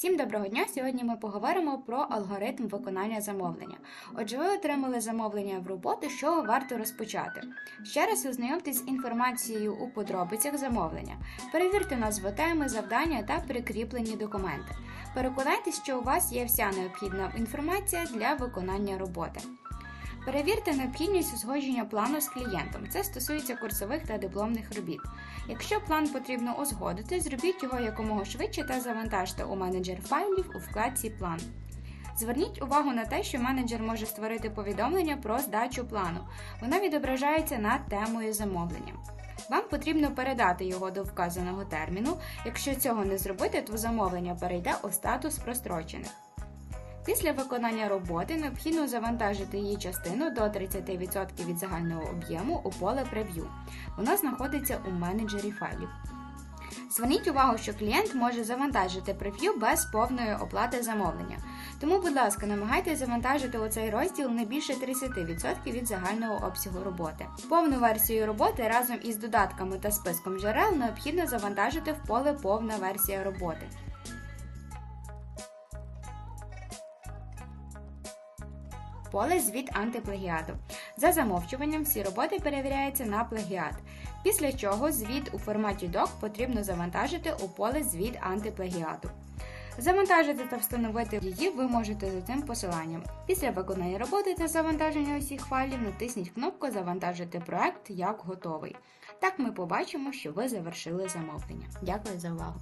Всім доброго дня! Сьогодні ми поговоримо про алгоритм виконання замовлення. Отже, ви отримали замовлення в роботу, що варто розпочати. Ще раз ознайомтесь з інформацією у подробицях замовлення. Перевірте назву теми, завдання та прикріплені документи. Переконайтесь, що у вас є вся необхідна інформація для виконання роботи. Перевірте необхідність узгодження плану з клієнтом. Це стосується курсових та дипломних робіт. Якщо план потрібно узгодити, зробіть його якомога швидше та завантажте у менеджер файлів у вкладці План. Зверніть увагу на те, що менеджер може створити повідомлення про здачу плану. Воно відображається над темою замовлення. Вам потрібно передати його до вказаного терміну. Якщо цього не зробити, то замовлення перейде у статус прострочених. Після виконання роботи необхідно завантажити її частину до 30% від загального об'єму у поле прев'ю. Воно знаходиться у менеджері файлів. Зверніть увагу, що клієнт може завантажити прев'ю без повної оплати замовлення. Тому, будь ласка, намагайтеся завантажити у цей розділ не більше 30% від загального обсягу роботи. Повну версію роботи разом із додатками та списком джерел необхідно завантажити в поле Повна версія роботи. Поле звіт антиплагіату. За замовчуванням всі роботи перевіряються на плагіат. Після чого звіт у форматі DOC потрібно завантажити у поле звіт антиплагіату. Завантажити та встановити її ви можете за цим посиланням. Після виконання роботи та завантаження усіх файлів натисніть кнопку Завантажити проект як готовий. Так ми побачимо, що ви завершили замовлення. Дякую за увагу!